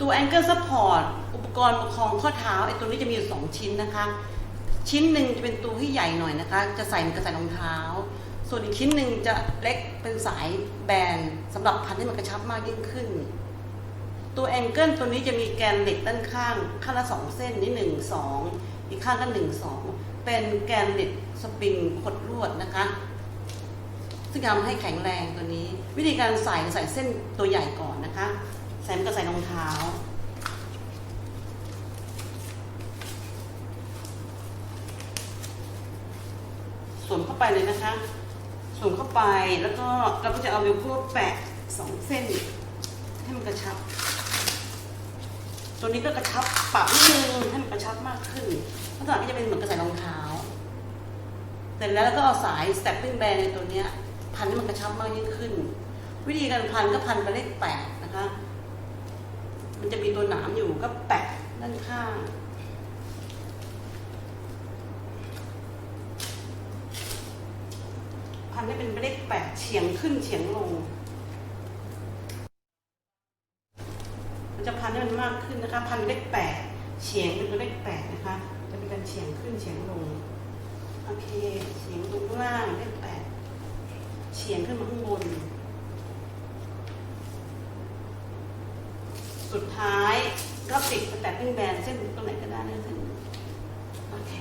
ตัว ankle support อุปกรณ์ประคองข้อเท้าไอ้ตัวนี้จะมีอยู่สองชิ้นนะคะ ชิ้นหนึ่งจะเป็นตัวที่ใหญ่หน่อยนะคะ จะใส่มือนกับใส่รองเท้า ส่วนอีกชิ้นหนึ่งจะเล็กเป็นสายแบนสำหรับพันให้มันกระชับมากยิ่งขึ้น ตัวแองเกิลตัวนี้จะมีแกนเหล็กด้านข้างข้างละสองเส้นนี่หนึ่งสองอีกข้างก็หนึ่งสองเป็นแกนเหล็กสปริงขดลวดนะคะซึ่งทำให้แข็งแรงตัวนี้ วิธีการใส่ใส่เส้นตัวใหญ่ก่อนนะคะ ใส่มันก็ใส่รองเท้า สวมเข้าไปเลยนะคะ สวมเข้าไปแล้วก็เราก็จะเอาเวลโครแปะสองเส้น ให้มันกระชับ ตัวนี้ก็กระชับปรับนิดนึงให้มันกระชับมากขึ้นลักษณะก็จะเป็นเหมือนกระใส่รองเท้าเสร็จแล้วก็เอาสาย stepping band ในตัวเนี้ยพันให้มันกระชับมากยิ่งขึ้น วิธีการพันก็พันไปเลขแปดนะคะ มันจะมีตัวหนามอยู่ก็แปะด้านข้างพันให้เป็นเลขแปดเฉียงขึ้นเฉียงลง มันจะพันให้มันมากขึ้นนะคะ พันเลขแปดเฉียงเป็นเลขแปดนะคะ จะเป็นการเฉียงขึ้นเฉียงลง โอเค เฉียงลงข้างล่างเลขแปดเฉียงขึ้นมาข้างบน สุดท้ายก็ติดสแตปปิ้งแบนเส้นตรงไหนก็ได้นะเส้นโอเค